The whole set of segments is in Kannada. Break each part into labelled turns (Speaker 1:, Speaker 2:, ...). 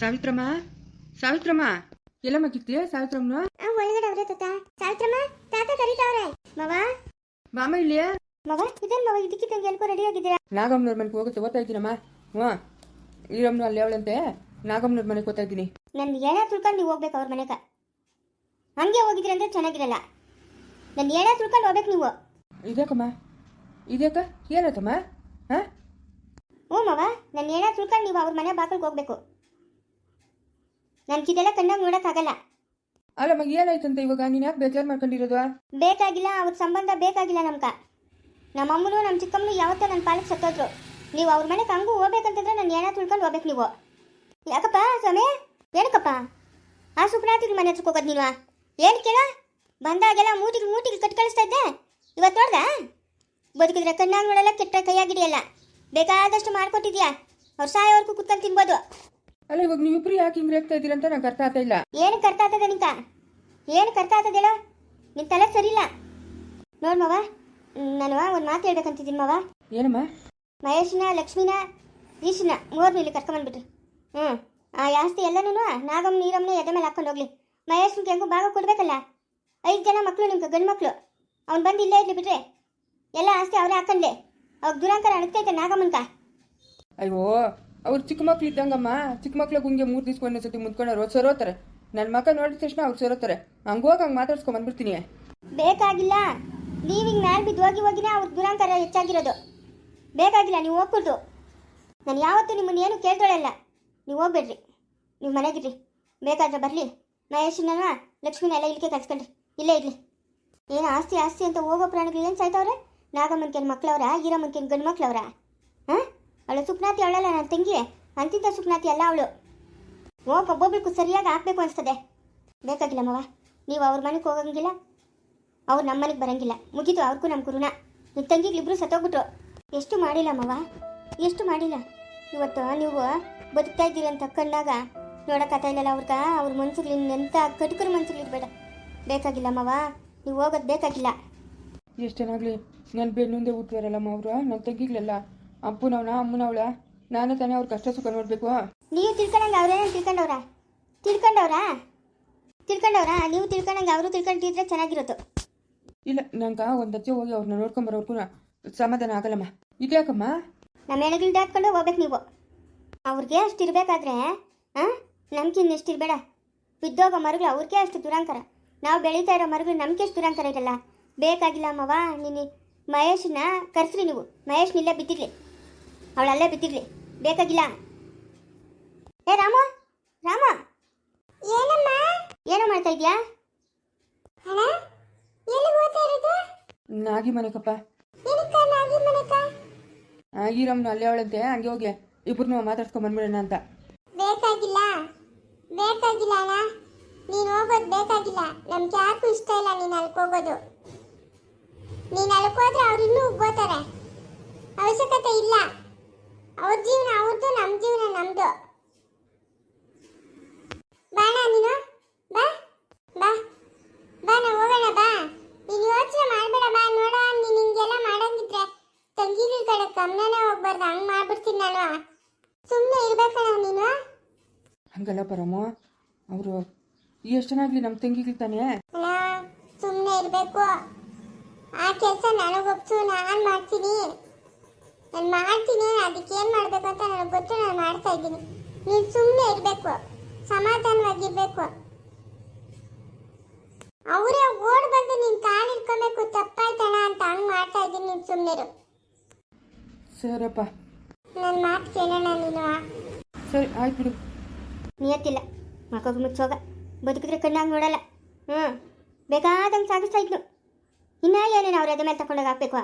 Speaker 1: ಸಾವಿತ್ರಮ್ಮ? ಸಾವಿತ್ರಮ್ಮ? ಎಲ್ಲ ಕಿತ್ತೀಯ? ಸಾವಿತ್ರಮ್ಮನ?
Speaker 2: ಒಳಗಡೆ ಅವ್ರೆ ತಾತ. ಸಾವಿತ್ರಮ್ಮ ತಾತ ಕರೀತಾವ್ರೆ ಮವ?
Speaker 1: ಮಾಮ ಇಲ್ಲಿಯ?
Speaker 2: ಮವ ಇದೇನ್ ಮವ ಇದಕ್ಕಿದ್ದಂಗೆ ಎಲ್ಕೋ ರೆಡಿ ಆಗಿದ್ದೀರಾ?
Speaker 1: ನಾಗಮ್ಮನವ್ರ ಮನೆಗೆ ಹೋಗುತ್ತೆ ಓದ್ತಾ ಇದ್ದೀನಮ್ಮ. ಹ್ಞೂ. ಈರಮ್ಮನ ಅಲ್ಲಿ ಅವಳಂತೆ. ನಾಗಮ್ಮನವ್ರ ಮನೆಗೆ ಓದ್ತಾ ಇದ್ದೀನಿ.
Speaker 2: ನನ್ ಎಳೆ ತುಳ್ಕೊಂಡು ನೀವು ಹೋಗ್ಬೇಕು ಅವ್ರ ಮನೆಗ. ಹಂಗೆ ಹೋಗಿದ್ರಿ ಅಂದ್ರೆ ಚೆನ್ನಾಗಿರಲ್ಲ. ನನ್ನ ಎಳೆ ತುಳ್ಕೊಂಡು ಹೋಗ್ಬೇಕು ನೀವು.
Speaker 1: ಇದ್ಯಾಕಮ್ಮ? ಇದ್ಯಾಕ? ಏನಾಯ್ತಮ್ಮ? ಹಾಂ?
Speaker 2: ಓ ಮವ ನನ್ನ ಎಳೆ ತುಳ್ಕೊಂಡು ನೀವು ಅವ್ರ ಮನೆ ಬಾಕಲ್ಗೆ ಹೋಗ್ಬೇಕು. ನನ್ಗಿದೆಲ್ಲ ಕಣ್ಣಾಗ ನೋಡೋಕ್ಕಾಗಲ್ಲ.
Speaker 1: ಅಲ್ಲಮ್ಮ ಏನಾಯ್ತಂತ ಇವಾಗ? ನೀನು ಯಾಕೆ ಬೇಜಾರು ಮಾಡ್ಕೊಂಡಿರೋದು
Speaker 2: ಬೇಕಾಗಿಲ್ಲ ಅವ್ರ ಸಂಬಂಧ ಬೇಕಾಗಿಲ್ಲ ನಮ್ಗ. ನಮ್ಮ ಅಮ್ಮನು ನಮ್ಮ ಚಿಕ್ಕಮ್ಮನು ಯಾವತ್ತೋ ನನ್ನ ಪಾಲಕ್ ಸತ್ತೋದ್ರು. ನೀವು ಅವ್ರ ಮನೆಗೆ ಹಂಗೂ ಹೋಗ್ಬೇಕಂತಂದ್ರೆ ನಾನು ಏನ ತಿಳ್ಕೊಂಡು ಹೋಗ್ಬೇಕು ನೀವು. ಯಾಕಪ್ಪ ಸ್ವಾಮಿ? ಏನಕ್ಕಪ್ಪ? ಆ ಸುಪ್ನಾತಿಗೆ ಮನೆ ಹತ್ರಕ್ಕೆ ಹೋಗೋದು ನೀನು ಏನು ಕೇಳ? ಬಂದಾಗೆಲ್ಲ ಮೂಟಿಗೆ ಮೂಟಿಗೆ ಕಟ್ ಕಳಿಸ್ತಾ ಇದ್ದೆ. ಇವತ್ತು ನೋಡ್ದ? ಬದುಕಿದ್ರೆ ಕಣ್ಣಾಗ ನೋಡಲ್ಲ ಕೆಟ್ಟ ಕೈಯಾಗಿಡಿಯಲ್ಲ ಬೇಕಾದಷ್ಟು ಮಾಡ್ಕೊಟ್ಟಿದ್ಯಾ ಅವ್ರು ಸಾಯೋವರೆಗೂ ಕುತ್ಕೊಂಡು ತಿನ್ಬೋದು.
Speaker 1: ಅಲ್ಲ ಇವಾಗ ನೀವಿಬ್ರು ಯಾಕೆ ಹಿಂಗ್ ರೇಗ್ತಾ ಇದ್ದೀರ ಅಂತ ನಂಗೆ ಅರ್ಥ ಆಗ್ತಾ ಇಲ್ಲ.
Speaker 2: ಏನು ಕರ್ತ ಆಗ್ತದೆ ನಿಂಕ ಏನು ಕರ್ತ ಆಗ್ತದೇಳೋ ನಿನ್ ತಲೆ ಸರಿಯಿಲ್ಲ ನೋಡ್ ಮವ ನನ್ವ ನಾನು ಒಂದು ಮಾತು ಹೇಳ್ಬೇಕಂತಿದ್ದೀನಿ ಮವ.
Speaker 1: ಏನಮ್ಮ?
Speaker 2: ಮಹೇಶನ ಲಕ್ಷ್ಮಿನ ಈಶನ ಮೂರ್ನ ಇಲ್ಲಿ ಕರ್ಕೊಂಬಂದ್ಬಿಟ್ರಿ ಹ್ಞೂ ಆ ಆಸ್ತಿ ಎಲ್ಲನೂ ನಾಗಮ್ಮ ನೀರಮ್ಮನ ಎದೆ ಮೇಲೆ ಹಾಕೊಂಡು ಹೋಗ್ಲಿ. ಮಹೇಶ್ನ ಹೆಂಗೂ ಭಾಗ ಕೊಡ್ಬೇಕಲ್ಲ. ಐದು ಜನ ಮಕ್ಕಳು ನಿಮ್ಗೆ ಗಂಡು ಮಕ್ಕಳು ಅವ್ನು ಬಂದು ಇಲ್ಲೇ ಇರ್ಲಿ ಬಿಟ್ರೆ. ಎಲ್ಲ ಆಸ್ತಿ ಅವರೇ ಹಾಕೊಂಡ್ಲೆ. ಅವ್ರ ದುರಂಕಾರ ಅಣಗ್ತೈತೆ ನಾಗಮ್ಮನ್ಕ
Speaker 1: ಅಯ್ಯೋ ಅವ್ರು ಚಿಕ್ಕ ಮಕ್ಳು ಇದ್ದಂಗಮ್ಮ ಚಿಕ್ಕ ಮಕ್ಳಿಗೆ ಹುಂಗೆ ಮೂರು ದಿವ್ಸ ಒಂದೇ ಸತಿ ಮುಂದ್ಕೊಂಡವ್ರು ಸರೋತಾರೆ. ನನ್ನ ಮಕ್ಕ ನೋಡಿದ ತಕ್ಷಣ ಅವ್ರು ಸರೋತಾರೆ. ಹಂಗೋಗಿ ಹಂಗೆ ಮಾತಾಡ್ಸ್ಕೊಂಡ್ ಬಂದ್ಬಿಡ್ತೀನಿ.
Speaker 2: ಬೇಕಾಗಿಲ್ಲ. ಹಿಂಗೆ ಮ್ಯಾಲ್ ಬಿದ್ದು ಹೋಗಿ ಹೋಗಿನೇ ಅವ್ರ ದುರಂಕಾರ ಹೆಚ್ಚಾಗಿರೋದು. ಬೇಕಾಗಿಲ್ಲ, ನೀವು ಹೋಗ್ಬಿಡ್ದು. ನಾನು ಯಾವತ್ತೂ ನಿಮ್ಮನ್ನ ಏನು ಕೇಳ್ದೊಳಲ್ಲ ನೀವು ಹೋಗ್ಬೇಡ್ರಿ. ನೀವು ಮನೆಗಿರ್ರಿ ಬೇಕಾದ್ರೆ ಬರಲಿ. ಮಹೇಶನ ಲಕ್ಷ್ಮಿನ ಎಲ್ಲ ಇಲ್ಲಿಗೆ ಕಳ್ಸ್ಕೊಂಡ್ರಿ ಇಲ್ಲೇ ಇರಲಿ. ಏನು ಆಸ್ತಿ ಆಸ್ತಿ ಅಂತ ಹೋಗೋ ಪ್ರಾಣಿಗಳು ಏನು ಸಾಯ್ತವ್ರೆ? ನಾಗಮ್ಮನ್ಕೇನು ಮಕ್ಳವ್ರ ಕೆಲ ಗಂಡು ಮಕ್ಕಳವ್ರ ಹಾಂ? ಅವಳು ಸುಪ್ನಾತಿ ಅವಳಲ್ಲ ನನ್ನ ತಂಗಿ? ಅಂತಿದ್ದ ಸುಪ್ನಾತಿ ಅಲ್ಲ ಅವಳು. ಓ ಒಬ್ಬೊಬ್ಬಳಿಗೂ ಸರಿಯಾಗಿ ಹಾಕ್ಬೇಕು ಅನಿಸ್ತದೆ. ಬೇಕಾಗಿಲ್ಲ ಮವ, ನೀವು ಅವ್ರ ಮನೆಗೆ ಹೋಗಂಗಿಲ್ಲ, ಅವ್ರು ನಮ್ಮ ಮನೆಗೆ ಬರಂಗಿಲ್ಲ. ಮುಗಿತು, ಅವ್ರಿಗೂ ನಮ್ಮ ಗುರುನ. ನಿಮ್ಮ ತಂಗಿಗಳಿಬ್ರು ಸತ್ತೋಗ್ಬಿಟ್ರು. ಎಷ್ಟು ಮಾಡಿಲ್ಲ ಮವ, ಎಷ್ಟು ಮಾಡಿಲ್ಲ. ಇವತ್ತು ನೀವು ಬದುಕ್ತಾ ಇದ್ದೀರಿ ಅಂತ ಕಂಡಾಗ ನೋಡೋಕ್ಕಾಗ್ತಾ ಇಲ್ಲಲ್ಲ ಅವ್ರಿಗೆ? ಅವ್ರ ಮನ್ಸಿಗೆ ಎಂಥ ಕಟ್ಕರ ಮನ್ಸಿಗೆ ಬೇಡ ಬೇಕಾಗಿಲ್ಲ ಮವ, ನೀವು ಹೋಗೋದು ಬೇಕಾಗಿಲ್ಲ.
Speaker 1: ಎಷ್ಟೇನಾಗಲಿ ನನ್ನ ಬೆನ್ನುಂದೆ ಹುಟ್ಟುವರಲ್ಲಮ್ಮ ಅವರು ನನ್ನ ತಂಗಿಗಳೆಲ್ಲ. ಅಪ್ಪನವನ ಅಮ್ಮನವಳ ನಾನು ತಾನೇ ಅವ್ರ ಕಷ್ಟ ಸುಖ ನೋಡಬೇಕು.
Speaker 2: ನೀವು ತಿಳ್ಕೊಂಡಂಗೆ ಅವ್ರೇನು ತಿಳ್ಕೊಂಡವ್ರ? ತಿಳ್ಕೊಂಡವ್ರ? ತಿಳ್ಕೊಂಡವ್ರ? ನೀವು ತಿಳ್ಕೊಂಡಂಗೆ ಅವರು ತಿಳ್ಕೊಂಡಿದ್ರೆ ಚೆನ್ನಾಗಿರೋದು.
Speaker 1: ಇಲ್ಲ ನಂಗೆ ಒಂದು ಅಜ್ಜೆ ಹೋಗಿ ಅವ್ರನ್ನ ನೋಡ್ಕೊಂಬರೋರ್ಗು ಸಮಾಧಾನ ಆಗಲ್ಲಮ್ಮ. ಇದ್ಯಾಕಮ್ಮ
Speaker 2: ನಮ್ಮ ಹೆಣಗಳ್ದು ಹಾಕ್ಕೊಂಡು ಹೋಗ್ಬೇಕು ನೀವು. ಅವ್ರಿಗೆ ಅಷ್ಟು ಇರಬೇಕಾದ್ರೆ ಹಾಂ ನಮ್ಗಿನ್ನ ಎಷ್ಟು ಇರಬೇಡ. ಬಿದ್ದೋಗೋ ಮರಗಳು ಅವ್ರಿಗೆ ಅಷ್ಟು ದುರಾಂಕರ. ನಾವು ಬೆಳೀತಾ ಇರೋ ಮರಗಳು ನಮ್ಗೆ ಎಷ್ಟು ದುರಂಕಾರ ಇರಲ್ಲ. ಬೇಕಾಗಿಲ್ಲ ಅಮ್ಮವ ನೀನು ಮಹೇಶನ್ನ ಕರೆಸ್ರಿ ನೀವು. ಮಹೇಶ್ನಿಲ್ಲ ಬಿದ್ದಿರ್ಲಿ ಅವಳು ಅಲ್ಲೇ ಬಿದ್ದಿರ್ಲಿ ಬೇಕಾಗಿಲ್ಲ. ಏ ರಾಮ ರಾಮ. ಏನಮ್ಮ? ಏನೋ ಮಾಡ್ತಾ ಇದೀಯಾ? ಅಣ್ಣ ಎಲ್ಲಿ ಹೋಗ್ತಾ
Speaker 1: ನಾಗಿ ಮನೆಕಪ್ಪ.
Speaker 2: ಏನಕ್ಕ ನಾಗಿ ಮನೆಕ?
Speaker 1: ಈರಮ್ಮನ ಅಲ್ಲೇ ಅವಳಂತೆ ಹಂಗೆ ಹೋಗಿ ಇಬ್ಬರನ್ನೂ ಮಾತಾಡ್ಸ್ಕೊಂಡ್ ಬಂದ್ಬಿಡೋಣ ಅಂತ.
Speaker 2: ಬೇಕಾಗಿಲ್ಲ. ಬೇಕಾಗಿಲ್ಲ ಅಣ್ಣ. ನೀನು ಹೋಗೋದು ಬೇಕಾಗಿಲ್ಲ. ನಮ್ಗೆ ಯಾಕೂ ಇಷ್ಟ ಇಲ್ಲ ನೀನು ಅಲ್ಕ್ ಹೋಗೋದು. ನೀನು ಅಲ್ಕ್ ಹೋದ್ರೆ ಅವ್ರು ಇನ್ನೂ ಉಗ್ಗೋತಾರೆ ಅವಶ್ಯಕತೆ ಇಲ್ಲ. ಅವ್ರ ಜೀವನ ಅವ್ರದ್ದು ನಮ್ಮ ಜೀವನ ನಮ್ದು. ಬಾಣ ನೀನು? ಬಾ ಬಾ. ಬಾ ನಾವು ಹೋಗೋಣ ಬಾ. ನೀನು ಯೋಚನೆ ಮಾಡಬೇಡ ಬಾ. ನೋಡ ನೀನು ಹಿಂಗೆಲ್ಲ ಮಾಡಂಗಿದ್ರೆ ತಂಗಿಗಳ ಕಡೆ ಗಮನನೇ ಹೋಗ್ಬಾರ್ದು. ಹಂಗೆ ಮಾಡ್ಬಿಡ್ತೀನಿ ನಾನು. ಸುಮ್ಮನೆ ಇರ್ಬೇಕಣ ನೀನು.
Speaker 1: ಹಂಗಲ್ಲ ಪರಮು. ಅವರು ಚೆನ್ನಾಗ್ಲಿ ನಮ್ಮ ತಂಗಿಗಳು ತಾನೇ?
Speaker 2: ಸುಮ್ಮನೆ ಇರಬೇಕು. ಆ ಕೆಲಸ ನನಗೊಪ್ಸು. ನಾನು ಮಾಡ್ತೀನಿ. ನಾನು ಮಾಡ್ತೀನಿ ಅದಕ್ಕೆ ಏನು ಮಾಡಬೇಕು ಅಂತ ನನಗೆ ಗೊತ್ತು ನಾನು ಮಾಡ್ತಾ ಇದ್ದೀನಿ. ನೀನು ಸುಮ್ಮನೆ ಇರಬೇಕು ಸಮಾಧಾನವಾಗಿರಬೇಕು. ಅವರೇ ಓಡ್ ಬಂದು ನೀನು ಕಾಲು ಇಟ್ಕೊಬೇಕು ತಪ್ಪಾಯ್ತಣ ಅಂತ ಹಂಗೆ ಮಾಡ್ತಾ ಇದ್ದೀನಿ ನೀನು ಸುಮ್ಮನೆ
Speaker 1: ಸರಪ್ಪ
Speaker 2: ನನ್ನ ಮಾತು ಕೇಳೋಣ ನೀನು.
Speaker 1: ಸರಿ ಆಯ್ತು ಬಿಡು.
Speaker 2: ನಿಯತ್ತಿಲ್ಲ. ಮಕ್ಕಳು ಮುಚ್ಚೋಗ. ಬದುಕಿದ್ರೆ ಕಣ್ಣಾಗಿ ನೋಡಲ್ಲ. ಹ್ಞೂ ಬೇಕಾದಂಗೆ ಸಾಗಿಸ್ತಾ ಇದ್ನು ಇನ್ನೂ ಏನೇನು ಅವ್ರ ಎದೆ ಮೇಲೆ ತಗೊಂಡೋಗಿ ಹಾಕ್ಬೇಕು?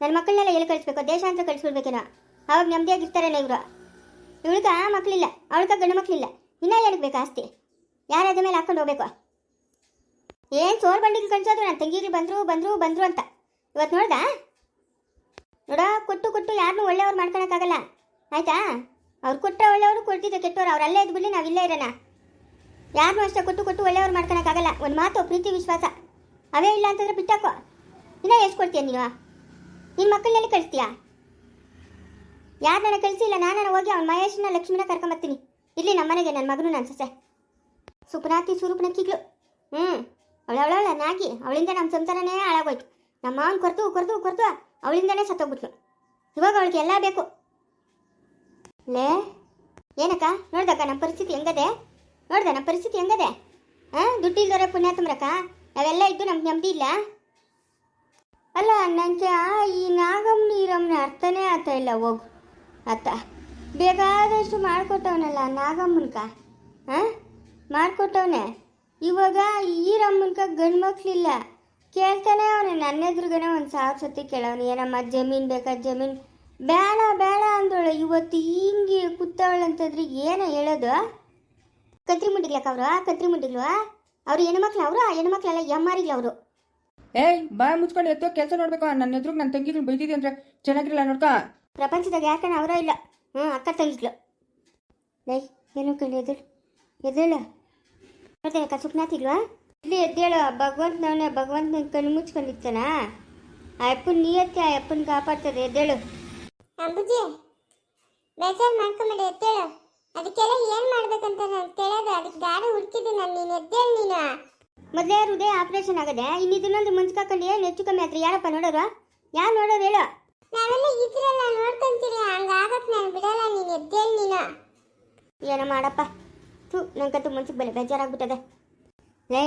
Speaker 2: ನನ್ನ ಮಕ್ಕಳನ್ನೆಲ್ಲ ಎಲ್ಲಿ ಕಳಿಸ್ಬೇಕು ದೇಶ ಅಂತ ಕಳಿಸ್ಬಿಡ್ಬೇಕೇನೋ. ಅವಾಗ ನೆಮ್ಮದಿಯಾಗಿರ್ತಾರೇನೋ ಇವರು ಇವಳ್ಗ ಮಕ್ಕಳಿಲ್ಲ ಅವಳಿಗೆ ಗಂಡು ಮಕ್ಕಳಿಲ್ಲ ಇನ್ನೂ ಏನಕ್ಕೆ ಬೇಕು ಆಸ್ತಿ? ಯಾರು ಅದ ಮೇಲೆ ಹಾಕೊಂಡು ಹೋಗ್ಬೇಕು. ಏನು ಸೋರ್ ಬಂಡಿಗೆ ಕಳಿಸೋದು ನನ್ನ ತಂಗಿಗೆ ಬಂದರು ಬಂದರು ಬಂದರು ಅಂತ. ಇವತ್ತು ನೋಡ್ದಾ? ನೋಡ, ಕೊಟ್ಟು ಕೊಟ್ಟು ಯಾರನ್ನೂ ಒಳ್ಳೆಯವ್ರು ಮಾಡ್ಕೊಳಕ್ಕಾಗಲ್ಲ. ಆಯ್ತಾ? ಅವ್ರು ಕೊಟ್ಟರೆ ಒಳ್ಳೆಯವರು ಕೊಡ್ತಿದ್ದೆ ಕೆಟ್ಟವ್ರು. ಅವ್ರು ಅಲ್ಲೇ ಇದ್ಬಿಡ್ಲಿ, ನಾವು ಇಲ್ಲೇ ಇರೋಣ. ಯಾರನ್ನೂ ಅಷ್ಟೇ ಕೊಟ್ಟು ಕೊಟ್ಟು ಒಳ್ಳೆಯವ್ರು ಮಾಡ್ಕೊಳಕ್ಕಾಗಲ್ಲ. ಒಂದು ಮಾತು, ಪ್ರೀತಿ, ವಿಶ್ವಾಸ. ಅವೇ ಇಲ್ಲ ಅಂತಂದ್ರೆ ಬಿಟ್ಟಾಕೋ. ಇನ್ನೂ ಎಷ್ಟು ಕೊಡ್ತೀಯ ನೀನು? ನಿನ್ನ ಮಕ್ಕಳನ್ನೆಲ್ಲಿ ಕಳಿಸ್ತೀಯಾ? ಯಾರನ್ನ ಕಳಿಸಿಲ್ಲ ನಾನು ಹೋಗಿ ಅವ್ನ ಮಹೇಶನ ಲಕ್ಷ್ಮಿನ ಕರ್ಕೊಂಬರ್ತೀನಿ ಇಲ್ಲಿ ನಮ್ಮ ಮನೆಗೆ ನನ್ನ ಮಗನು ನನ್ನ ಸೊಸೆ. ಸುಪ್ನಾತಿ ಸ್ವರೂಪನ ಕಿಗ್ಳು ಹ್ಞೂ ಅವಳವಳ ನಾಗಿ. ಅವಳಿಂದ ನಮ್ಮ ಸಂಸಾರನೇ ಹಾಳಾಗೋಯ್ತು. ನಮ್ಮ ಮಾವನ ಕೊರ್ತು ಕೊರ್ತು ಕೊರ್ತು ಅವಳಿಂದನೇ ಸತ್ತೋಗ್ಬಿಟ್ಲು. ಇವಾಗ ಅವಳಿಗೆ ಎಲ್ಲ ಬೇಕು. ಲೇ, ಏನಕ್ಕ? ನೋಡ್ದಕ್ಕ ನಮ್ಮ ಪರಿಸ್ಥಿತಿ ಹೆಂಗದೆ? ನೋಡ್ದ ನಮ್ಮ ಪರಿಸ್ಥಿತಿ ಹೆಂಗದೆ? ಹಾಂ, ದುಡ್ಡಿಲ್ದವ್ರೆ ಪುಣ್ಯಾತ್ಮರಕ್ಕ? ನಾವೆಲ್ಲ ಇದ್ದು ನಮ್ಗೆ ನೆಮ್ಮದಿ ಇಲ್ಲ? ಅಲ್ಲ ನನಗೆ ಈ ನಾಗಮ್ಮನ ಈರಮ್ಮನ ಅರ್ಥನೇ ಆತ ಇಲ್ಲ, ಹೋಗು. ಆತ ಬೇಕಾದಷ್ಟು ಮಾಡ್ಕೊಟ್ಟವನಲ್ಲ ನಾಗಮ್ಮನ್ಕ? ಹಾಂ ಮಾಡ್ಕೊಟ್ಟವನೆ? ಇವಾಗ ಈರಮ್ಮನ್ಕ ಗಂಡು ಮಕ್ಕಳಿಲ್ಲ ಕೇಳ್ತಾನೆ ಅವನು ನನ್ನ ಎದುರುಗಡೆ ಒಂದು ಸಾವಿರ ಸತಿ ಕೇಳವನು, ಏನಮ್ಮ, ಜಮೀನು ಬೇಕಾ, ಜಮೀನು? ಬೇಡ ಬೇಡ ಅಂದೋಳು ಇವತ್ತು ಹಿಂಗೆ ಕೂತವಳು ಅಂತಂದ್ರೆ ಏನೋ ಹೇಳೋದು? ಕತ್ರಿ ಮುಂಡಿಗ್ಲಕ್ಕ ಅವರು ಕತ್ರಿ ಮುಂಡಿಗ್ಲು ಅವ್ರು ಹೆಣ್ಮಕ್ಳು ಅವರು, ಆ? ಹೆಣ್ಮಕ್ಳೆಲ್ಲ, ಎಮ್ಮಾರಿಗ್ಲ ಅವರು.
Speaker 1: ಏಯ್ ಬಾ ಮುಚ್ಕೊಂಡು ಎತ್ತೋ ಕೆಲಸ ನೋಡ್ಬೇಕು. ನನ್ನ ಎದುರು ನನ್ನ ತಂಗಿ ಬೈದಿದ್ದೆ ಅಂದ್ರೆ ಚೆನ್ನಾಗಿರಲ್ಲ ನೋಡ್ಕ.
Speaker 2: ಪ್ರಪಂಚದಾಗ ಯಾಕಣ್ಣ ಅವರ ಇಲ್ಲ. ಹ್ಞೂ ಅಕ್ಕ ತಂಗಿದ್ಲು ಏಯ್ ಏನು ಕಂಡು ಎದುರು ಎದ್ದೇಳು. ಮತ್ತೆ ಅಕ್ಕ ಸುಖನಾಥಿಲ್ವಾ ಇಲ್ಲಿ ಎದ್ದೇಳು ಭಗವಂತನವನೇ ಭಗವಂತನ ಕಣ್ಣು ಮುಚ್ಕೊಂಡಿರ್ತಾನ ಆ ಅಪ್ಪನ ನಿಯತ್ತೆ ಆ ಅಪ್ಪನ ಕಾಪಾಡ್ತದೆ ಎದ್ದೇಳು.
Speaker 3: ಅಂಬುಜಿ ಬೇಜಾರು ಮಾಡ್ಕೊಂಬೇಡಿ ಎದ್ದೇಳು. ಅದಕ್ಕೆಲ್ಲ ಏನ್ ಮಾಡ್ಬೇಕಂತ ನಾನು ತಿಳಿಯೋದು ಅದಕ್ಕೆ ದಾರಿ ಹುಡುಕಿದ್ದು ನಾನು ನೀನು ಎದ್ದೇಳು ನೀನು.
Speaker 2: ಮೊದಲೇ ಹೃದಯ ಆಪರೇಷನ್ ಆಗದೆ ಇನ್ನು ಇದನ್ನೊಂದು ಮುನ್ಸ್ಕಾಕೊಂಡು ಏನು ಹೆಚ್ಚು ಕಮ್ಮಿ ಆತ್ರಿ? ಯಾರಪ್ಪ ನೋಡೋರು? ಯಾರು ನೋಡೋರು ಹೇಳು.
Speaker 3: ನಾವೆಲ್ಲ ಇದ್ರೆಲ್ಲ ನೋಡ್ಕೊಂತೀರಿ ಹಂಗಾಗಕ್ ನಾನು ಬಿಡಲ್ಲ ನೀನು ಎದ್ದೇಳಿ ನೀನು.
Speaker 2: ಏನೋ ಮಾಡಪ್ಪ. ಥೂ ನಂಗಂತೂ ಮುಂಚೆ ಬಲೆ ಬೇಜಾರಾಗ್ಬಿಟ್ಟದೆ. ಲೈ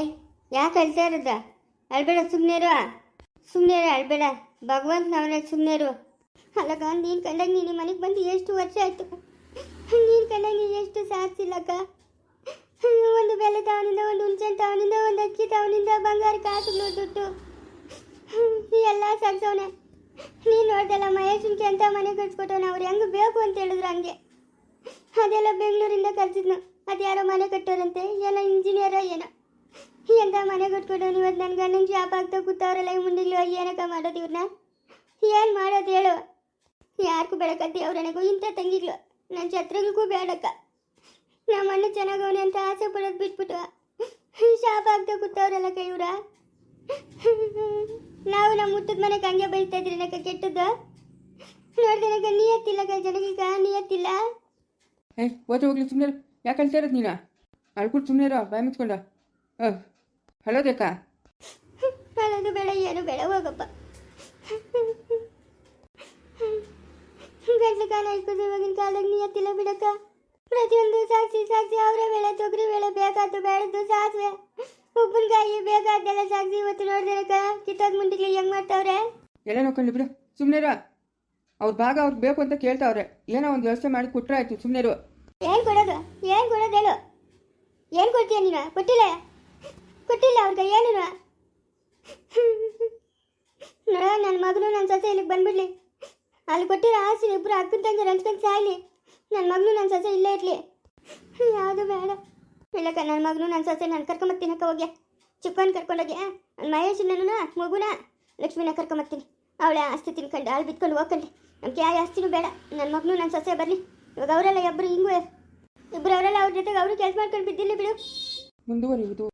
Speaker 2: ಯಾಕೆ ಅಳ್ತಾ ಇರೋದ? ಅಳ್ಬೇಡ ಸುಮ್ಮನೆರು ಸುಮ್ಮನೆರು ಅಳ್ಬೇಡ. ಭಗವಂತನವನೇ ಸುಮ್ಮನೆರು ಅಲ್ಲಕ್ಕ ನೀನು ಕಂಡಾಗ ನೀನು ಮನೆಗೆ ಬಂದು ಎಷ್ಟು ವರ್ಷ ಆಯ್ತು? ನೀನು ಕಂಡಾಗ ನೀನು ಎಷ್ಟು ಸಾಧಿಸಿಲ್ಲಕ್ಕ ಒಂದು ಬೆಲೆ ತವನಿಂದ ಒಂದು ಹುಣ್ಸೆನ್ ತವನಿಂದ ಒಂದು ಅಕ್ಕಿ ತವನಿಂದ ಬಂಗಾರ ಕಾಸುಗಳು ದುಡ್ಡು. ಎಲ್ಲ ಸಗ್ಸವನೆ ನೀನು ನೋಡ್ದಲ್ಲ ಮಹೇಶನ್ಗೆ ಅಂತ ಮನೆ ಕಟ್ಸ್ಕೊಟ್ಟವನ, ಅವ್ರು ಹೆಂಗೆ ಬೇಕು ಅಂತ ಹೇಳಿದ್ರು ಹಂಗೆ. ಅದೆಲ್ಲ ಬೆಂಗಳೂರಿಂದ ಕಲ್ಸಿದ್ನು. ಅದ್ಯಾರೋ ಮನೆ ಕಟ್ಟೋರಂತೆ ಏನೋ ಇಂಜಿನಿಯರೋ ಏನೋ. ಎಂತ ಮನೆ ಕಟ್ಕೊಡೋನು ಇವತ್ತು ನನ್ನ ಗಂಡನ ಶಾಪ್ ಆಗ್ತಾ ಕೂತವ್ರಲ್ಲ ಈ ಮುಂದಿಗ್ಲು ಏನಕ್ಕ ಮಾಡೋದು ಇವ್ರನ್ನ ಏನು ಮಾಡೋದು ಹೇಳು. ಯಾರಿಗೂ ಬೆಳಕತ್ತಿ ಅವ್ರನಗೂ ಇಂಥ ತಂಗಿಗಳು. ನನ್ನ ಛತ್ರಗಳಿಗೂ ಬೇಡಕ್ಕ. ನಮ್ಮ ಅಣ್ಣ ಚೆನ್ನಾಗವನೆ ಅಂತ ಆಸೆ ಪಡೋದು ಬಿಟ್ಬಿಟ್ಟು ಶಾಪ ಆಗ್ತಾ ಕೂತವ್ರಲ್ಲಕ್ಕ ಕೈವ್ರ ನಾವು ನಮ್ಮ ಮುತ್ತದ ಮನೆಗೆ ಹಂಗೆ ಬೈತಾ ಇದ್ರಿ ನಕ್ಕ ಕೆಟ್ಟದ್ದು. ನೋಡ್ದೇನಕ್ಕ ನಿಯತ್ತಿಲ್ಲಕ್ಕ ಜನಗೀಗ ನಿಯತ್ತಿಲ್ಲ.
Speaker 1: ಏ ಓದಿ ಹೋಗ್ಲಿ ಸುಮ್ಮನೆ ಯಾಕೆ ಅಳ್ತಾ ಇರೋದು ನೀನು? ಅಳ್ಕೊಟ್ಟು ಸುಮ್ಮನೆ ಇರೋ ಬಾಯ್ ಮುಚ್ಕೊಂಡ. ಹಲೋ ದೇಕ
Speaker 2: ಅಳೋದು ಬೇಡ ಏನು ಬೇಡ ಹೋಗಪ್ಪ. ಗಂಟ್ಲು ಕಾಲ ಇಟ್ಕೊಂಡು ಇವಾಗಿನ ಕಾಲದಾಗ ನಿಯತ್ತಿಲ್ಲ ಬಿಡಕ್ಕ. ಪ್ರತಿಯೊಂದು ಸಾಸಿ ಸಾಸಿ ಅವರೇ ಬೇಳೆ ತೊಗರಿ ಬೇಳೆ ಬೇಕಾದ್ದು ಬೆಳೆದು ಸಾಸಿವೆ. ಉಪ್ಪಿನಕಾಯಿ ಬೇಕಾದ್ದೆಲ್ಲ ಸಾಕ್ಷಿ ಇವತ್ತು ನೋಡಿದ್ರೆ ಕಿತ್ತೋದ್ ಮುಂಡಿಗ್ಲಿ ಹೆಂಗ್ ಮಾಡ್ತಾವ್ರೆ
Speaker 1: ಎಲ್ಲ ನೋಡ್ಕೊಂಡು ಬಿಡು. ಸುಮ್ನೆ ಇರೋ. ಅವ್ರ ಭಾಗ ಅವ್ರಿಗೆ ಬೇಕು ಅಂತ ಕೇಳ್ತಾವ್ರೆ. ಏನೋ ಒಂದು ವ್ಯವಸ್ಥೆ ಮಾಡಿ ಕೊಟ್ರೆ ಆಯ್ತು. ಸುಮ್ನೆ ಇರು.
Speaker 2: ಏನ್ ಕೊಡೋದು? ಏನ್ ಕೊಡೋದು ಹೇಳು. ಏನ್ ಕೊಡ್ತೀಯ ನೀನು? ಕೊಟ್ಟಿಲ್ಲ. ಕೊಟ್ಟಿಲ್ಲ ಅವ್ರಿಗೆ ಏನು ನೋಡ ನನ್ನ ಮಗನು ನನ್ನ ಸೊಸೆ ಇಲ್ಲಿಗೆ ಬಂದ್ಬಿಡ್ಲಿ. ಅಲ್ಲಿ ಕೊಟ್ಟಿರೋ ಆಸೆ ಇಬ್ಬರು ಅಕ್ಕನ ತಂಗಿ ಹಂಚ್ಕೊಂಡು ಸಾಯ್ಲಿ. ನನ್ನ ಮಗನು ನನ್ನ ಸೊಸೆ ಇಲ್ಲೇ ಇರಲಿ. ಯಾವುದು ಬೇಡ. ಇಲ್ಲಕ್ಕ ನನ್ನ ಮಗನು ನನ್ನ ಸೊಸೆ ನಾನು ಕರ್ಕೊಂಬತ್ತೀನಕ್ಕ ಹೋಗ್ಯ ಚಿಕ್ಕನ್ ಕರ್ಕೊಂಡೋಗ್ಯ ನನ್ನ ಮಹೇಶನೂ ಮಗುನ ಲಕ್ಷ್ಮಿನ ಕರ್ಕೊಂಬತ್ತೀನಿ ಅವಳ ಆಸ್ತಿ ತಿನ್ಕೊಂಡು ಅಲ್ಲಿ ಬಿತ್ಕೊಂಡು ಹೋಗ್ಕೊಳ್ಳಿ ನಮ್ಗೆ ಯಾವ ಆಸ್ತಿನೂ ಬೇಡ. ನನ್ನ ಮಗನು ನನ್ನ ಸೊಸೆ ಬರಲಿ. ಇವಾಗ ಅವರೆಲ್ಲ ಇಬ್ಬರು ಹಿಂಗೂ ಇಬ್ಬರು ಅವರೆಲ್ಲ ಅವ್ರ ಜೊತೆಗೆ ಅವರು ಕೆಲಸ ಮಾಡ್ಕೊಂಡು ಬಿದ್ದಿಲ್ಲ ಬಿಡು.
Speaker 1: ಮುಂದುವರಿಯುವುದು.